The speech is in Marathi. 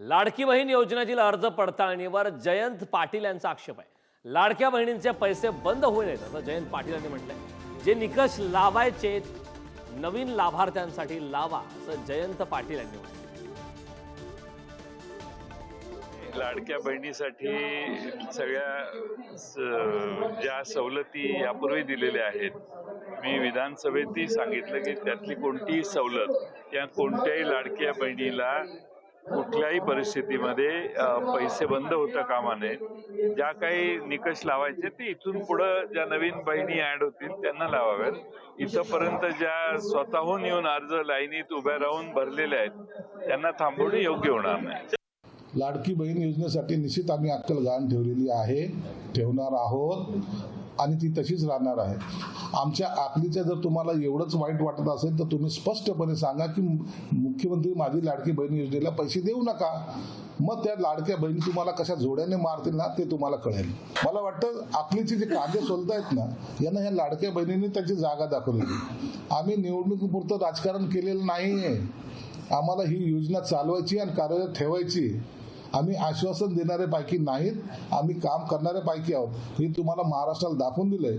लाडकी बहीण योजनेतील अर्ज पडताळणीवर जयंत पाटील यांचा आक्षेप आहे. लाडक्या बहिणींचे पैसे बंद होऊ नयेत असं जयंत पाटील यांनी म्हटलंय. जे निकष लावायचे नवीन लाभार्थ्यांसाठी लावा असं जयंत पाटील यांनी म्हटलं लाडक्या बहिणीसाठी सगळ्या ज्या सवलती यापूर्वी दिलेल्या आहेत मी विधानसभेतही सांगितलं की त्यातली कोणतीही सवलत या कोणत्याही लाडक्या बहिणीला कुठल्याही परिस्थितीमध्ये पैसे बंद होता कामा नये ज्या काही निकष लावायचे ते इथून पुढं ज्या नवीन बहिणी ऍड होतील त्यांना लावाव्यात. इथंपर्यंत ज्या स्वतःहून येऊन अर्ज लाईनीत उभ्या राहून भरलेल्या आहेत त्यांना थांबवणे योग्य होणार नाही. लाडकी बहीण योजनेसाठी निश्चित आम्ही अक्कल गहाण ठेवलेली आहे ठेवणार आहोत आणि ती तशीच राहणार आहे. आमच्या आकलीच्या जर तुम्हाला एवढंच वाईट वाटत असेल तर तुम्ही स्पष्टपणे सांगा की मुख्यमंत्री माझी लाडकी बहीण योजनेला पैसे देऊ नका. मग त्या लाडक्या बहिणी तुम्हाला कशा जोड्याने मारतील ना ते तुम्हाला कळेल. मला वाटतं आकलीचे जे कांदे सोलतायत ना यांना ह्या लाडक्या बहिणींनी त्यांची जागा दाखवलेली आम्ही निवडणुकीपुरतं राजकारण केलेलं नाही आहे आम्हाला ही योजना चालवायची आणि कार्यरत ठेवायची. आम्ही आश्वासन देणाऱ्या पैकी नाहीत. आम्ही काम करणाऱ्या पैकी आहोत. हे तुम्हाला महाराष्ट्राला दाखवून दिलंय.